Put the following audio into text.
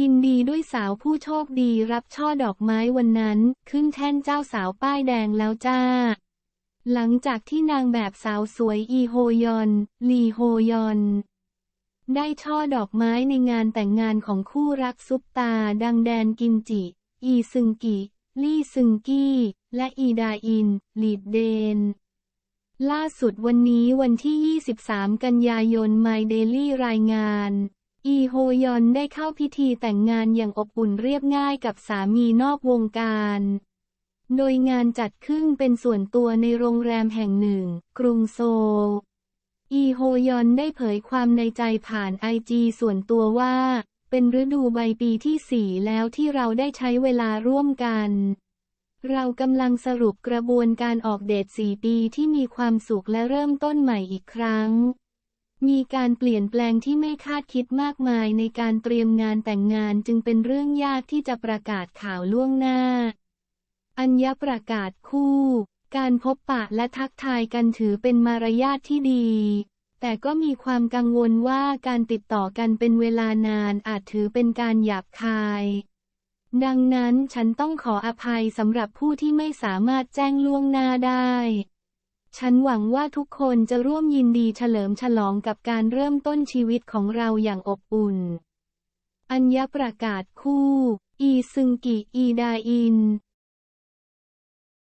ยินดีด้วยสาวผู้โชคดีรับช่อดอกไม้วันนั้น ขึ้นแท่นเจ้าสาวป้ายแดงแล้วจ้า หลังจากที่นางแบบสาวสวยอีโฮยอน ลีโฮยอน ได้ช่อดอกไม้ในงานแต่งงานของคู่รักซุปตา ดังแดนกิมจิ อีซึงกิ ลี่ซึงกี้ และอีดาอิน ลีดเดนล่าสุดวันนี้วันที่ 23 กันยายน My Daily รายงาน อีโฮยอนได้เข้าพิธีแต่งงานอย่างอบอุ่นเรียบง่ายกับสามีนอกวงการ โดยงานจัดขึ้นเป็นส่วนตัวในโรงแรมแห่งหนึ่ง กรุงโซล อีโฮยอนได้เผยความในใจผ่านไอจีส่วนตัวว่า เป็นฤดูใบปีที่สี่แล้วที่เราได้ใช้เวลาร่วมกัน เรากำลังสรุปกระบวนการออกเดทสี่ปีที่มีความสุขและเริ่มต้นใหม่อีกครั้ง มีการเปลี่ยนแปลงที่ไม่คาดคิดมากมายในการเตรียมงานแต่งงานจึงเป็นเรื่องยากที่จะประกาศข่าวล่วงหน้า อัญญประกาศคู่ การพบปะและทักทายกันถือเป็นมารยาทที่ดี แต่ก็มีความกังวลว่าการติดต่อกันเป็นเวลานานอาจถือเป็นการหยาบคาย ดังนั้นฉันต้องขออภัยสำหรับผู้ที่ไม่สามารถแจ้งล่วงหน้าได้ ฉันหวังว่าทุกคนจะร่วมยินดีเฉลิมฉลองกับการเริ่มต้นชีวิตของเราอย่างอบอุ่น อัญญประกาศคู่ อีซึงกิ อีดาอิน